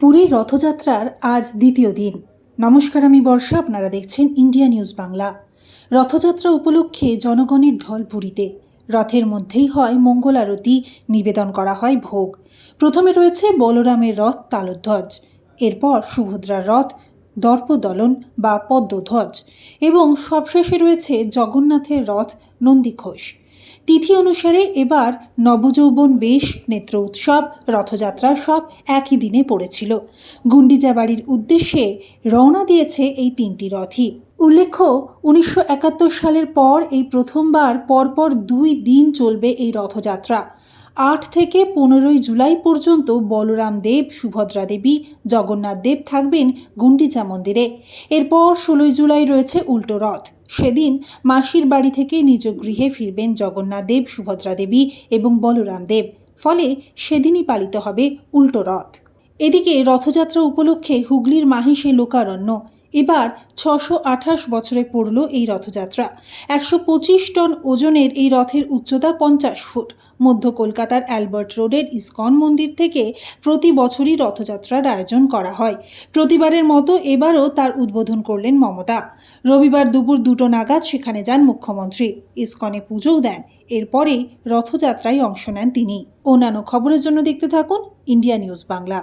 পুরীর রথযাত্রার আজ দ্বিতীয় দিন। নমস্কার, আমি বর্ষা। আপনারা দেখছেন ইন্ডিয়া নিউজ বাংলা। রথযাত্রা উপলক্ষে জনগণের ঢল পুরীতে। রথের মধ্যেই হয় মঙ্গল আরতি, নিবেদন করা হয় ভোগ। প্রথমে রয়েছে বলরামের রথ, তালধ্বজ। এরপর সুভদ্রার রথ, দর্পদলন বা পদ্মধ্বজ। এবং সবশেষে রয়েছে জগন্নাথের রথ নন্দীঘোষ তিথি অনুসারে এবার নবযৌবন বেশ নেত্র উৎসব, রথযাত্রা সব একই দিনে পড়েছিল। গুন্ডিজা বাড়ির উদ্দেশ্যে রওনা দিয়েছে এই তিনটি রথই। উল্লেখ্য, উনিশশো একাত্তর সালের পর এই প্রথমবার পরপর দুই দিন চলবে এই রথযাত্রা। আট থেকে পনেরোই জুলাই পর্যন্ত বলরাম দেব, সুভদ্রা দেবী, জগন্নাথ দেব থাকবেন গুন্ডিচা মন্দিরে। এরপর ষোলোই জুলাই রয়েছে উল্টো রথ। সেদিন মাসির বাড়ি থেকে নিজ গৃহে ফিরবেন জগন্নাথ দেব, সুভদ্রা দেবী এবং বলরাম দেব। ফলে সেদিনই পালিত হবে উল্টো রথ। এদিকে রথযাত্রা উপলক্ষে হুগলির মাহিসে লোকারণ্য এবার ছশো আঠাশ বছরে পড়ল এই রথযাত্রা। একশো পঁচিশ টন ওজনের এই রথের উচ্চতা পঞ্চাশ ফুট। মধ্য কলকাতার অ্যালবার্ট রোডের ইসকন মন্দির থেকে প্রতি বছরই রথযাত্রার আয়োজন করা হয়। প্রতিবারের মতো এবারও তার উদ্বোধন করলেন মমতা। রবিবার দুপুর দুটো নাগাদ সেখানে যান মুখ্যমন্ত্রী। ইসকনে পুজোও দেন। এরপরেই রথযাত্রায় অংশ নেন তিনি। অন্যান্য খবরের জন্য দেখতে থাকুন ইন্ডিয়া নিউজ বাংলা।